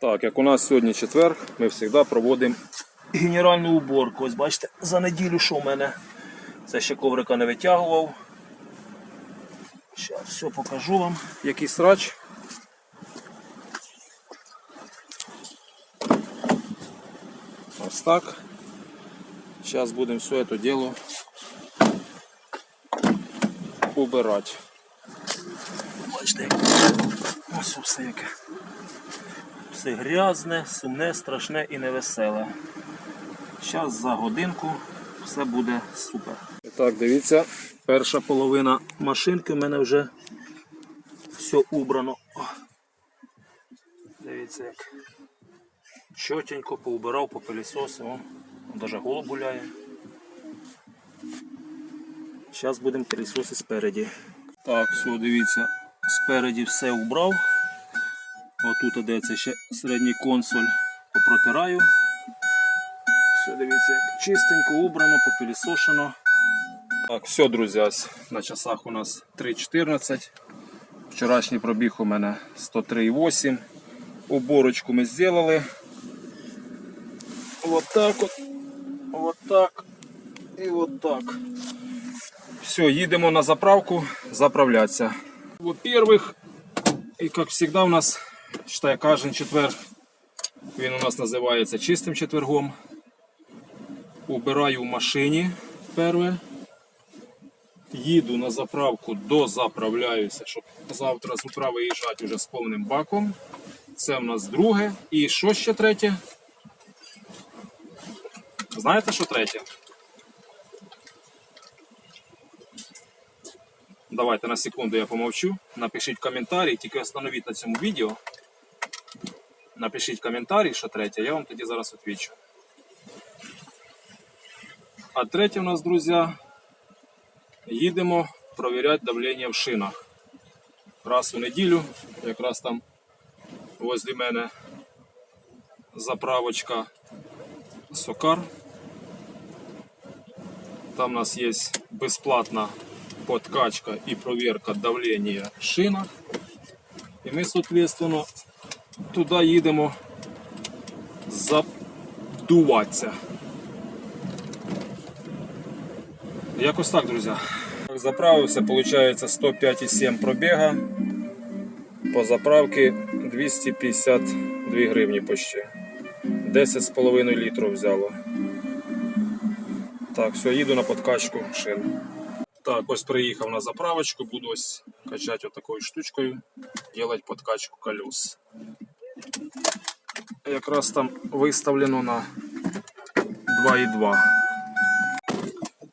Так, як у нас сьогодні четвер, ми завжди проводимо генеральну уборку. Ось бачите, за неділю що в мене. Це ще коврика не витягував. Зараз все покажу вам. Який срач. Ось так. Зараз будемо все це діло убирати. Бачите, ось все яке. Все грязне, сумне, страшне і невеселе. Зараз за годинку все буде супер. І так, дивіться, перша половина машинки в мене вже все убрано. О. Дивіться, як чотенько поубирав, попилісосив. О, Даже голуб гуляє. Зараз будемо пилісоси спереді. Так, все, дивіться, спереді все убрав. Отут де це ще середній консоль попротираю. Все, дивіться, як чистенько убрано, попілісошено. Так, все, друзі, ось на часах у нас 3.14. Вчорашній пробіг у мене 103,8. Уборочку ми зробили. Вот так от. Вот так. І вот так. Все, їдемо на заправку заправлятися. Во-первых, і як завжди у нас, считай, кожен четвер, він у нас називається чистим четвергом. Убираю в машині перше. Їду на заправку, дозаправляюся, щоб завтра з утра виїжджати вже з повним баком. Це в нас друге. І що ще третє? Знаєте, що третє? Давайте на секунду я помовчу. Напишіть коментарі, тільки остановіть на цьому відео. Напишіть коментарі, що третє, я вам тоді зараз відвічу. А третє у нас, друзі, їдемо провіряти давлення в шинах. Раз у неділю, якраз там возле мене заправочка Сокар. Там у нас є безплатна подкачка и проверка давления в шинах. І ми, соответственно, туди їдемо задуватися. Якось так, друзі. Заправився, виходить 105,7 пробіга. По заправці 252 гривні почти. 10,5 літрів взяло. Так, все, їду на подкачку шин. Так, ось приїхав на заправочку, буду ось качати отакою штучкою, делать подкачку колес. Якраз там виставлено на 2,2.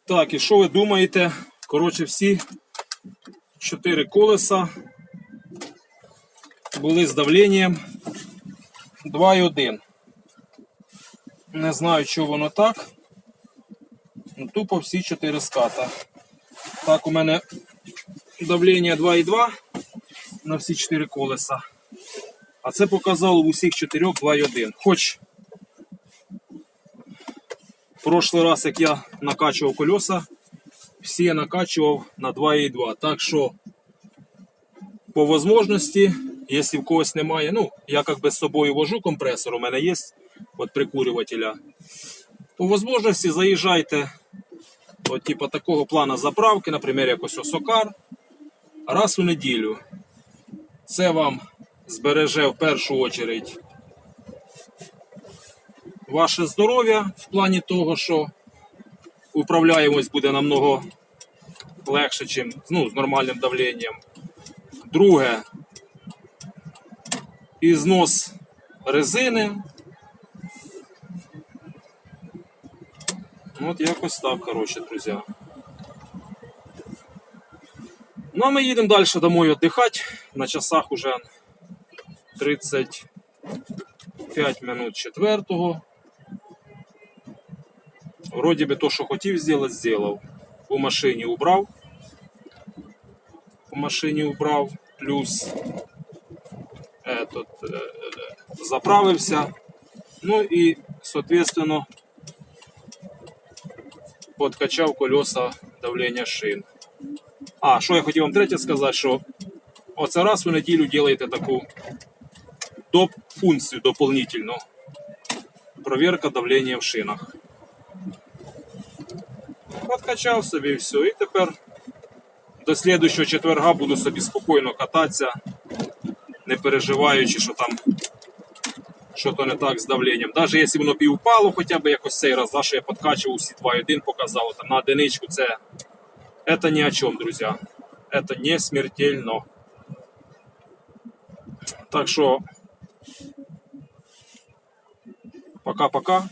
Так, і що ви думаєте? Коротше, всі 4 колеса були з давленням 2,1. Не знаю, чого воно так. Ну, тупо всі 4 ската. Так, у мене давлення 2,2 на всі 4 колеса. А це показало в усіх 4 2,1. Хоч прошлий раз, як я накачував колеса, всі я накачував на 2,2. Так що, по можливості, якщо в когось немає, ну, я як би з собою вожу компресор, у мене є от прикурювателя, по можливості заїжджайте от, типу, такого плану заправки, наприклад, якось Осокар, раз у неділю. Це вам збереже в першу чергу ваше здоров'я в плані того, що управляємось буде намного легше, чим ну, з нормальним давленням. Друге, ізнос резини. Ну, От якось так, коротше, друзі. Ну а ми їдемо далі домой віддихати. На часах уже 35 минут четвертого. Вроді би то, що хотів зробити, зробив. У машині убрав. У машині убрав, плюс этот, е, е, заправився. Ну і, соответственно, подкачав колеса давлення шин. А, що я хотів вам третє сказати, що оце раз у неділю робите таку доп-функцію дополнительну. Проверка давлення в шинах. Подкачав собі і все. І тепер до слідущого четверга буду собі спокійно кататися, не переживаючи, що там що то не так з давленням. Навіть якщо воно півпало, хоча б якось цей раз, да, що я подкачував усі 2.1 показав, там на одиничку це, це ні о чому, друзі. Це не смертельно. Так що, пока-пока.